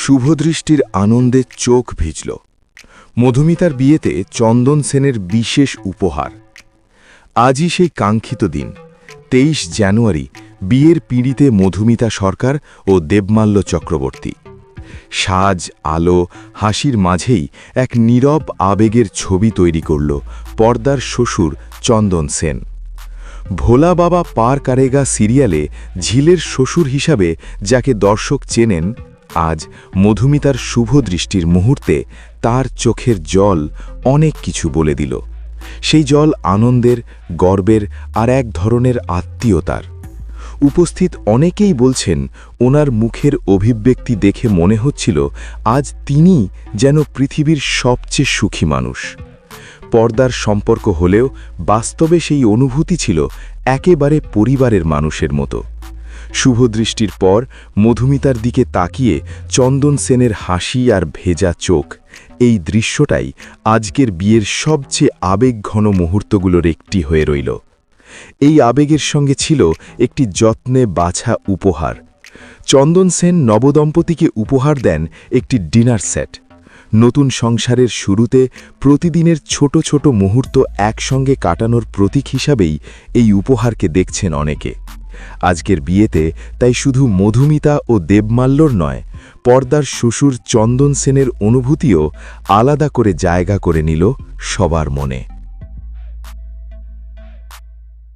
শুভদৃষ্টির আনন্দে চোখ ভিজল। মধুমিতার বিয়েতে চন্দন সেনের বিশেষ উপহার। আজই সেই কাঙ্ক্ষিত দিন, তেইশ জানুয়ারি, বিয়ের পিঁড়িতে মধুমিতা সরকার ও দেবমাল্য চক্রবর্তী। সাজ, আলো, হাসির মাঝেই এক নীরব আবেগের ছবি তৈরি করল পর্দার শ্বশুর চন্দন সেন। ভোলা বাবা পার কারেগা সিরিয়ালে ঝিলের শ্বশুর হিসাবে যাকে দর্শক চেনেন আজ মধুমিতার শুভ দৃষ্টির মুহূর্তে তার চোখের জল অনেক কিছু বলে দিল। সেই জল আনন্দের, গর্বের আর এক ধরনের আত্মীয়তার। উপস্থিত অনেকেই বলছেন, ওনার মুখের অভিব্যক্তি দেখে মনে হচ্ছিল আজ তিনি যেন পৃথিবীর সবচেয়ে সুখী মানুষ। পর্দার সম্পর্ক হলেও বাস্তবে সেই অনুভূতি ছিল একেবারে পরিবারের মানুষের মতো। শুভদৃষ্টির পর মধুমিতার দিকে তাকিয়ে চন্দন সেনের হাসি আর ভেজা চোখ। এই দৃশ্যটাই আজকের বিয়ের সবচেয়ে আবেগঘন মুহূর্তগুলোর একটি হয়ে রইল। এই আবেগের সঙ্গে ছিল একটি যত্নে বাছা উপহার। চন্দন সেন নবদম্পতিকে উপহার দেন একটি ডিনার সেট। নতুন সংসারের শুরুতে প্রতিদিনের ছোট ছোট মুহূর্ত একসঙ্গে কাটানোর প্রতীক হিসাবেই এই উপহারকে দেখছেন অনেকে। আজকের বিয়েতে তাই শুধু মধুমিতা ও দেবমাল্যর নয়, পর্দার শ্বশুর চন্দন সেনের অনুভূতিও আলাদা করে জায়গা করে নিল সবার মনে।